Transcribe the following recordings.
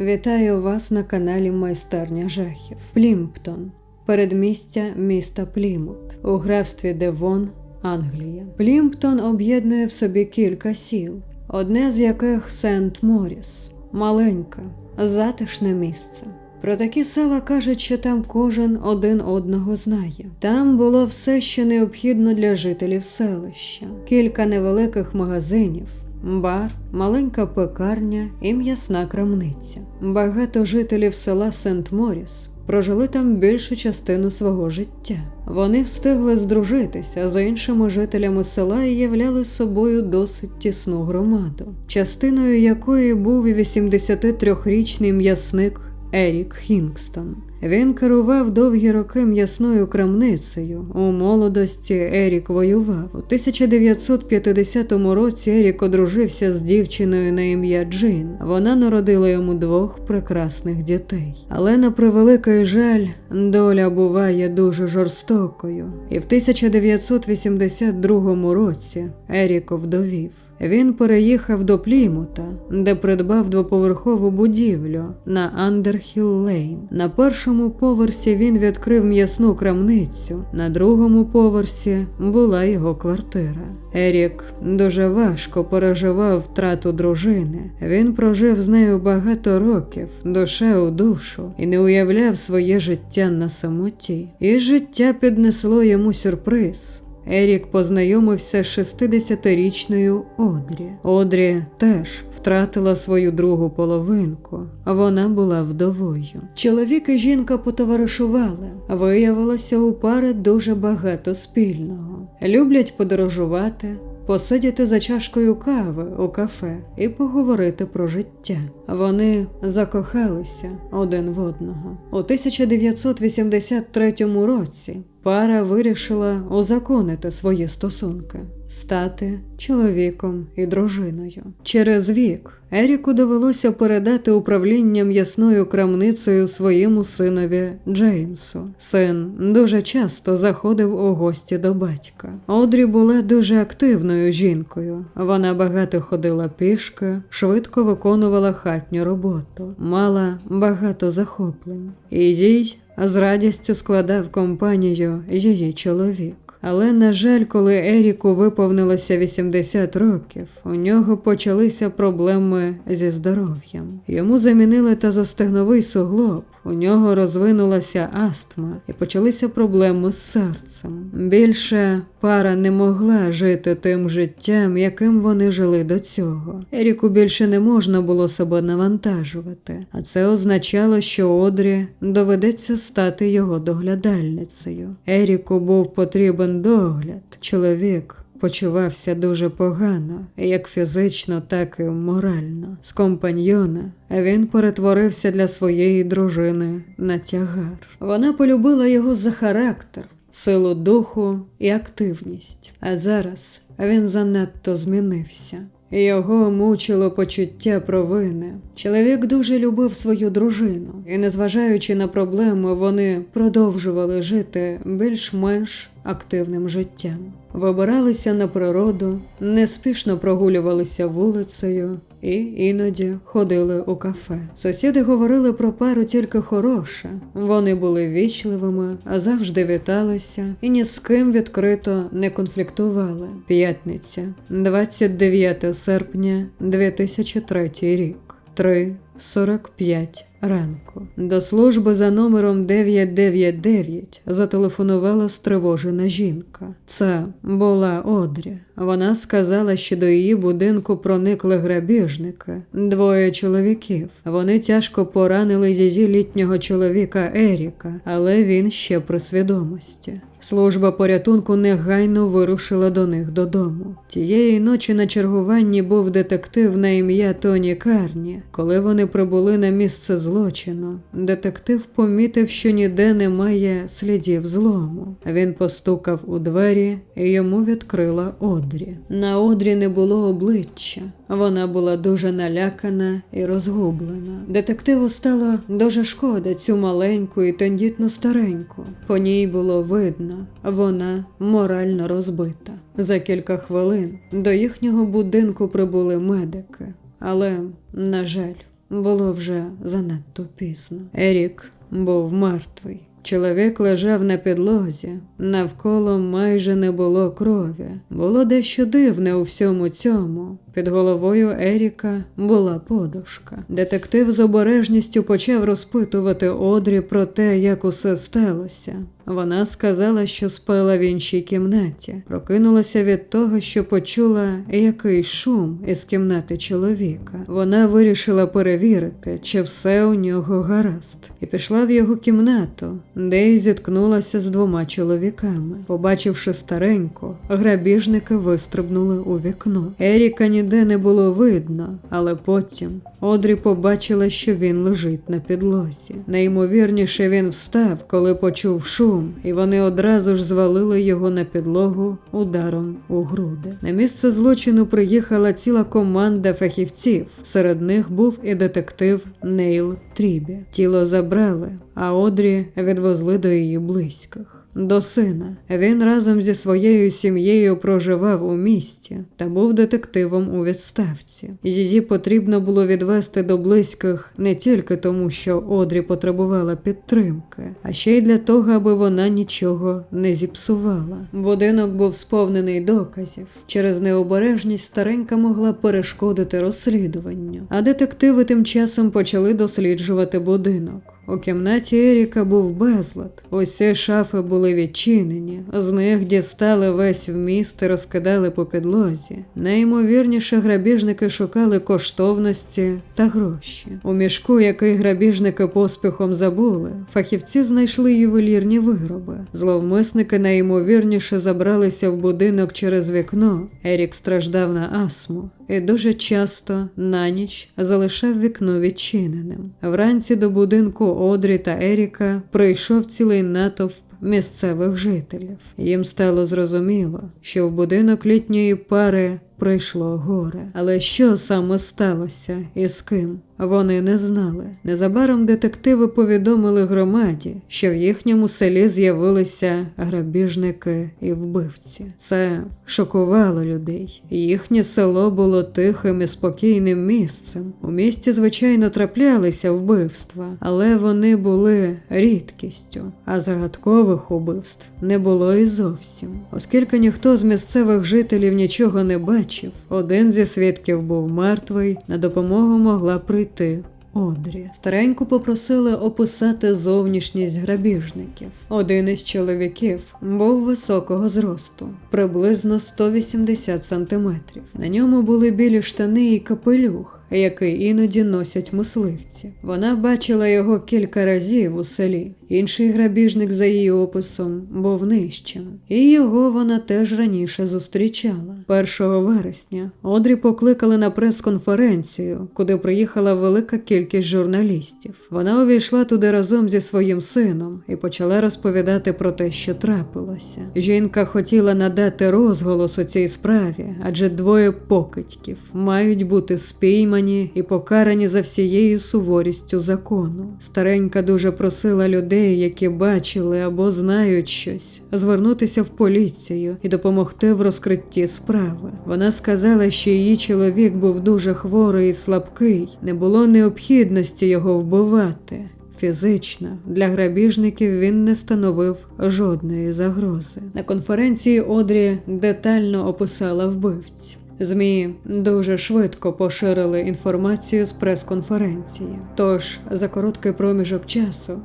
Вітаю вас на каналі Майстерня жахів. Плімптон. Передмістя міста Плімут у графстві Девон, Англія. Плімптон об'єднує в собі кілька сіл, одне з яких Сент Моріс, маленьке, затишне місце. Про такі села кажуть, що там кожен один одного знає. Там було все, що необхідно для жителів селища: кілька невеликих магазинів, бар, маленька пекарня і м'ясна крамниця. Багато жителів села Сент Моріс прожили там більшу частину свого життя. Вони встигли здружитися з іншими жителями села і являли собою досить тісну громаду, частиною якої був і 83-річний м'ясник Ерік Хінгстон. Він керував довгі роки м'ясною крамницею. У молодості Ерік воював. У 1950 році Ерік одружився з дівчиною на ім'я Джин. Вона народила йому двох прекрасних дітей. Але на превеликий жаль, доля буває дуже жорстокою. І в 1982 році Ерік вдовів. Він переїхав до Плімута, де придбав двоповерхову будівлю на Андерхіл Лейн. На першому поверсі він відкрив м'ясну крамницю, на другому поверсі була його квартира. Ерік дуже важко переживав втрату дружини. Він прожив з нею багато років, душа у душу, і не уявляв своє життя на самоті. І життя піднесло йому сюрприз. Ерік познайомився з 60-річною Одрі. Одрі теж втратила свою другу половинку, вона була вдовою. Чоловік і жінка потоваришували. Виявилося у пари дуже багато спільного. Люблять подорожувати, посидіти за чашкою кави у кафе і поговорити про життя. Вони закохалися один в одного. У 1983 році пара вирішила узаконити свої стосунки, стати чоловіком і дружиною. Через вік Еріку довелося передати управління м'ясною крамницею своєму синові Джеймсу. Син дуже часто заходив у гості до батька. Одрі була дуже активною жінкою. Вона багато ходила пішки, швидко виконувала хатню роботу, мала багато захоплень. І їй з радістю складав компанію її чоловік. Але, на жаль, коли Еріку виповнилося 80 років, у нього почалися проблеми зі здоров'ям. Йому замінили тазостегновий суглоб, у нього розвинулася астма і почалися проблеми з серцем. Більше пара не могла жити тим життям, яким вони жили до цього. Еріку більше не можна було себе навантажувати, а це означало, що Одрі доведеться стати його доглядальницею. Еріку був потрібен догляд. Чоловік почувався дуже погано, як фізично, так і морально. З компаньйона він перетворився для своєї дружини на тягар. Вона полюбила його за характер, силу духу і активність. А зараз він занадто змінився. Його мучило почуття провини. Чоловік дуже любив свою дружину, і, незважаючи на проблеми, вони продовжували жити більш-менш активним життям. Вибиралися на природу, неспішно прогулювалися вулицею і іноді ходили у кафе. Сусіди говорили про пару тільки хороше. Вони були вічливими, завжди віталися і ні з ким відкрито не конфліктували. П'ятниця, 29 серпня 2003 рік. 3.45 ранку. До служби за номером 999 зателефонувала стривожена жінка. Це була Одрі. Вона сказала, що до її будинку проникли грабіжники, двоє чоловіків. Вони тяжко поранили її літнього чоловіка Еріка, але він ще при свідомості. Служба порятунку негайно вирушила до них додому. Тієї ночі на чергуванні був детектив на ім'я Тоні Карні. Коли вони прибули на місце злочину, детектив помітив, що ніде немає слідів злому. Він постукав у двері і йому відкрила Одрі. На Одрі не було обличчя. Вона була дуже налякана і розгублена. Детективу стало дуже шкода цю маленьку і тендітну стареньку. По ній було видно, вона морально розбита. За кілька хвилин до їхнього будинку прибули медики, але, на жаль, було вже занадто пізно. Ерік був мертвий. Чоловік лежав на підлозі, навколо майже не було крові. Було дещо дивне у всьому цьому. Під головою Еріка була подушка. Детектив з обережністю почав розпитувати Одрі про те, як усе сталося. Вона сказала, що спала в іншій кімнаті, прокинулася від того, що почула якийсь шум із кімнати чоловіка. Вона вирішила перевірити, чи все у нього гаразд, і пішла в його кімнату, де й зіткнулася з двома чоловіками. Побачивши стареньку, грабіжники вистрибнули у вікно. Еріка ніде не було видно, але потім Одрі побачила, що він лежить на підлозі. Найімовірніше він встав, коли почув шум, і вони одразу ж звалили його на підлогу ударом у груди. На місце злочину приїхала ціла команда фахівців. Серед них був і детектив Нейл Трібі. Тіло забрали, а Одрі відвезли до її близьких. До сина він разом зі своєю сім'єю проживав у місті та був детективом у відставці. Її потрібно було відвести до близьких не тільки тому, що Одрі потребувала підтримки, а ще й для того, аби вона нічого не зіпсувала. Будинок був сповнений доказів. Через необережність старенька могла перешкодити розслідуванню, а детективи тим часом почали досліджувати будинок. У кімнаті Еріка був безлад. Усі шафи були відчинені, з них дістали весь вміст і розкидали по підлозі. Найімовірніше грабіжники шукали коштовності та гроші. У мішку, який грабіжники поспіхом забули, фахівці знайшли ювелірні вироби. Зловмисники найімовірніше забралися в будинок через вікно. Ерік страждав на астму і дуже часто на ніч залишав вікно відчиненим. Вранці до будинку Одрі та Еріка прийшов цілий натовп місцевих жителів. Їм стало зрозуміло, що в будинок літньої пари прийшло горе. Але що саме сталося і з ким? Вони не знали. Незабаром детективи повідомили громаді, що в їхньому селі з'явилися грабіжники і вбивці. Це шокувало людей. Їхнє село було тихим і спокійним місцем. У місті, звичайно, траплялися вбивства, але вони були рідкістю, а загадкових убивств не було і зовсім. Оскільки ніхто з місцевих жителів нічого не бачив, один зі свідків був мертвий, на допомогу могла прийти Одрі. Стареньку попросили описати зовнішність грабіжників. Один із чоловіків був високого зросту, приблизно 180 сантиметрів. На ньому були білі штани і капелюх який іноді носять мисливці. Вона бачила його кілька разів у селі. Інший грабіжник, за її описом, був нижчим, і його вона теж раніше зустрічала. 1 вересня Одрі покликали на прес-конференцію, куди приїхала велика кількість журналістів. Вона увійшла туди разом зі своїм сином і почала розповідати про те, що трапилося. Жінка хотіла надати розголос у цій справі, адже двоє покидьків мають бути спіймані затримані і покарані за всією суворістю закону. Старенька дуже просила людей, які бачили або знають щось, звернутися в поліцію і допомогти в розкритті справи. Вона сказала, що її чоловік був дуже хворий і слабкий, не було необхідності його вбивати. Фізично для грабіжників він не становив жодної загрози. На конференції Одрі детально описала вбивць. ЗМІ дуже швидко поширили інформацію з прес-конференції. Тож за короткий проміжок часу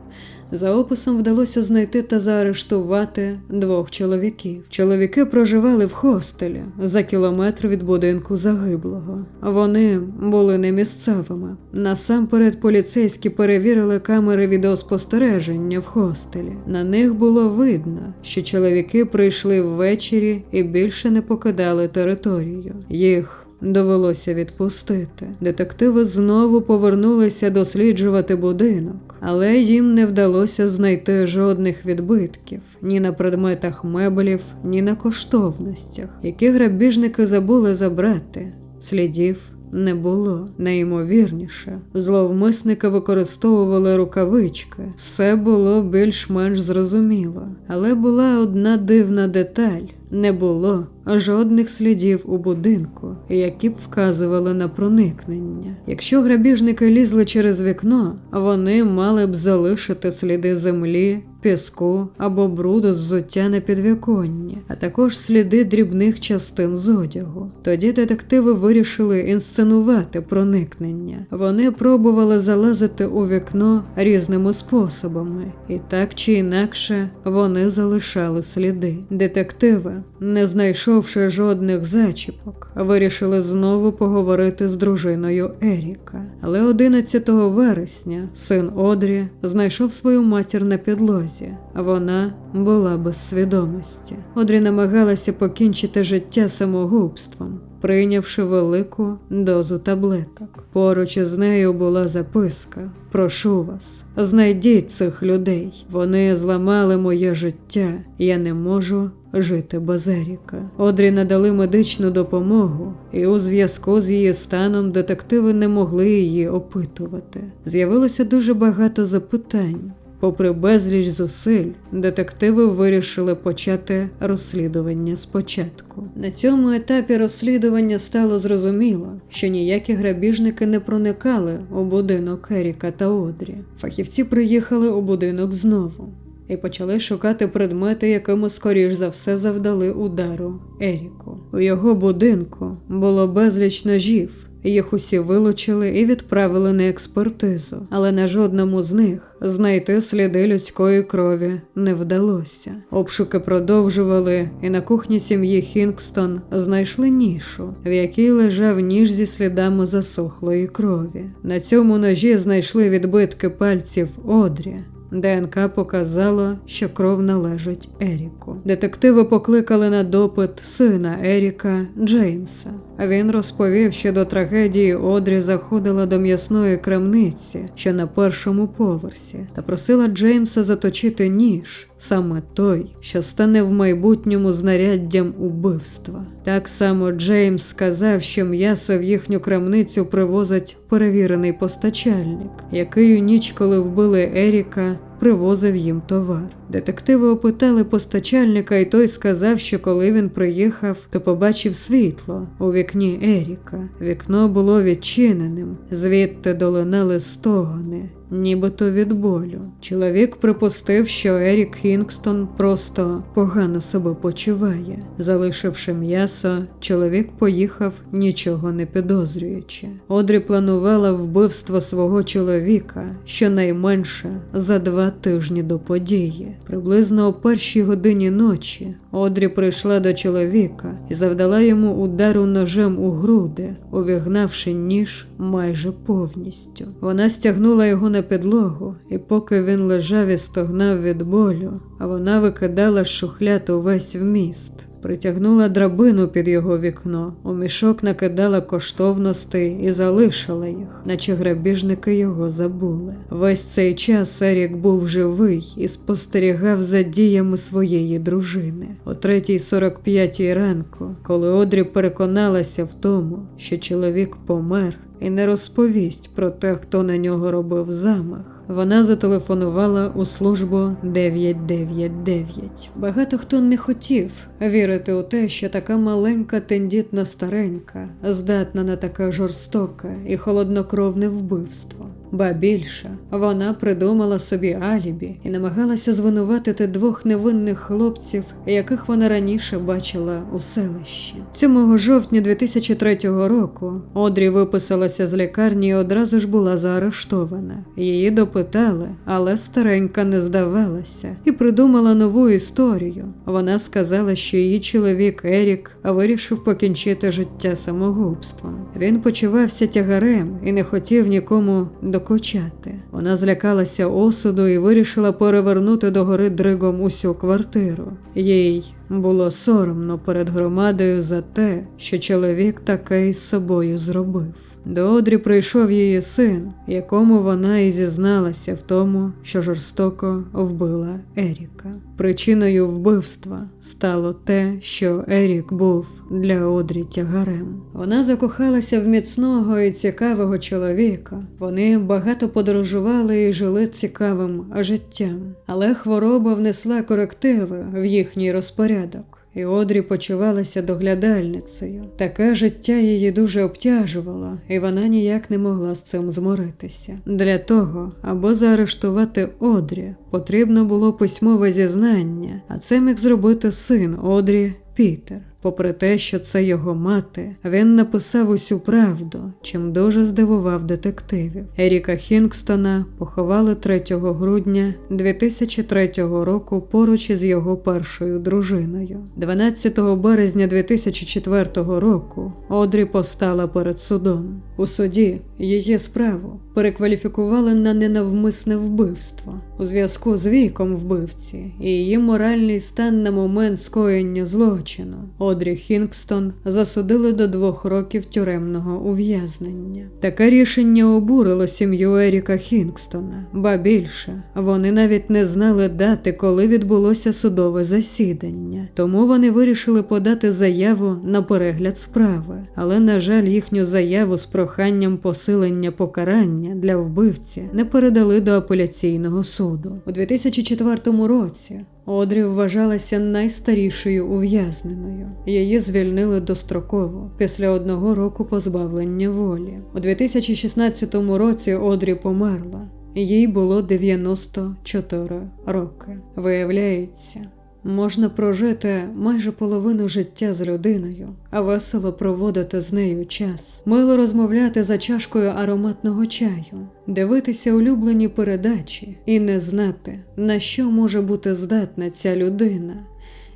за описом вдалося знайти та заарештувати двох чоловіків. Чоловіки проживали в хостелі за кілометр від будинку загиблого. Вони були не місцевими. Насамперед поліцейські перевірили камери відеоспостереження в хостелі. На них було видно, що чоловіки прийшли ввечері і більше не покидали територію. Їх довелося відпустити. Детективи знову повернулися досліджувати будинок, але їм не вдалося знайти жодних відбитків ні на предметах меблів, ні на коштовностях, які грабіжники забули забрати. Слідів. Не було найімовірніше. Зловмисники використовували рукавички. Все було більш-менш зрозуміло, але була одна дивна деталь. Не було жодних слідів у будинку, які б вказували на проникнення. Якщо грабіжники лізли через вікно, вони мали б залишити сліди землі, піску або бруду з взуття на підвіконні, а також сліди дрібних частин з одягу. Тоді детективи вирішили інсценувати проникнення. Вони пробували залазити у вікно різними способами, і так чи інакше вони залишали сліди. Детективи, не знайшовши жодних зачіпок, вирішили знову поговорити з дружиною Еріка. Але 11 вересня син Одрі знайшов свою матір на підлозі. Вона була без свідомості. Одрі намагалася покінчити життя самогубством, прийнявши велику дозу таблеток. Поруч із нею була записка: Прошу вас, знайдіть цих людей. Вони зламали моє життя. Я не можу жити без Еріка. Одрі надали медичну допомогу, і у зв'язку з її станом детективи не могли її опитувати. З'явилося дуже багато запитань. Попри безліч зусиль, детективи вирішили почати розслідування спочатку. На цьому етапі розслідування стало зрозуміло, що ніякі грабіжники не проникали у будинок Еріка та Одрі. Фахівці приїхали у будинок знову і почали шукати предмети, якими скоріш за все завдали удару Еріку. У його будинку було безліч ножів. Їх усі вилучили і відправили на експертизу, але на жодному з них знайти сліди людської крові не вдалося. Обшуки продовжували, і на кухні сім'ї Хінгстон знайшли нішу, в якій лежав ніж зі слідами засохлої крові. На цьому ножі знайшли відбитки пальців Одрі. ДНК показало, що кров належить Еріку. Детективи покликали на допит сина Еріка Джеймса. Він розповів, що до трагедії Одрі заходила до м'ясної крамниці, що на першому поверсі, та просила Джеймса заточити ніж, саме той, що стане в майбутньому знаряддям убивства. Так само Джеймс сказав, що м'ясо в їхню крамницю привозить перевірений постачальник, який у ніч, коли вбили Еріка, привозив їм товар. Детективи опитали постачальника, і той сказав, що коли він приїхав, то побачив світло у вікні Еріка. Вікно було відчиненим, звідти долинали стогони. Нібито від болю. Чоловік припустив, що Ерік Хінгстон просто погано себе почуває. Залишивши м'ясо, чоловік поїхав, нічого не підозрюючи. Одрі планувала вбивство свого чоловіка щонайменше за два тижні до події. Приблизно о першій годині ночі Одрі прийшла до чоловіка і завдала йому удару ножем у груди, увігнавши ніж майже повністю. Вона стягнула його на підлогу, і поки він лежав і стогнав від болю, а вона викидала з шухляд увесь вміст. Притягнула драбину під його вікно, у мішок накидала коштовностей і залишила їх, наче грабіжники його забули. Весь цей час Ерік був живий і спостерігав за діями своєї дружини. О 3.45 ранку, коли Одрі переконалася в тому, що чоловік помер і не розповість про те, хто на нього робив замах. Вона зателефонувала у службу 999. Багато хто не хотів вірити у те, що така маленька тендітна старенька здатна на таке жорстоке і холоднокровне вбивство. Ба більше, вона придумала собі алібі і намагалася звинуватити двох невинних хлопців, яких вона раніше бачила у селищі. 7 жовтня 2003 року Одрі виписалася з лікарні і одразу ж була заарештована. Її допитали, але старенька не здавалася і придумала нову історію. Вона сказала, що її чоловік Ерік вирішив покінчити життя самогубством. Він почувався тягарем і не хотів нікому докучати. Вона злякалася осуду і вирішила перевернути догори дригом усю квартиру. Їй було соромно перед громадою за те, що чоловік таке із собою зробив. До Одрі прийшов її син, якому вона і зізналася в тому, що жорстоко вбила Еріка. Причиною вбивства стало те, що Ерік був для Одрі тягарем. Вона закохалася в міцного і цікавого чоловіка. Вони багато подорожували і жили цікавим життям, але хвороба внесла корективи в їхній розпорядок. і Одрі почувалася доглядальницею. Таке життя її дуже обтяжувало, і вона ніяк не могла з цим змиритися. Для того, аби заарештувати Одрі, потрібно було письмове зізнання, а це міг зробити син Одрі Пітер. Попри те, що це його мати, він написав усю правду, чим дуже здивував детективів. Еріка Хінгстона поховали 3 грудня 2003 року поруч із його першою дружиною. 12 березня 2004 року Одрі постала перед судом. У суді її справу перекваліфікували на ненавмисне вбивство у зв'язку з віком вбивці і її моральний стан на момент скоєння злочину. Одрі Хінгстон засудили до двох років тюремного ув'язнення. Таке рішення обурило сім'ю Еріка Хінгстона, ба більше вони навіть не знали дати, коли відбулося судове засідання, тому вони вирішили подати заяву на перегляд справи. Але, на жаль, їхню заяву з проханням посилення покарання для вбивці не передали до апеляційного суду у 2004 році. Одрі вважалася найстарішою ув'язненою. Її звільнили достроково після одного року позбавлення волі. У 2016 році Одрі померла. Їй було 94 роки. Виявляється, можна прожити майже половину життя з людиною, а весело проводити з нею час, мило розмовляти за чашкою ароматного чаю, дивитися улюблені передачі і не знати, на що може бути здатна ця людина,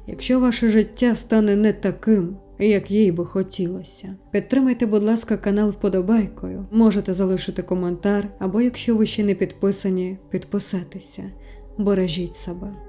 якщо ваше життя стане не таким. Як їй би хотілося. Підтримайте, будь ласка, канал вподобайкою. Можете залишити коментар, або якщо ви ще не підписані, підписатися. Бережіть себе.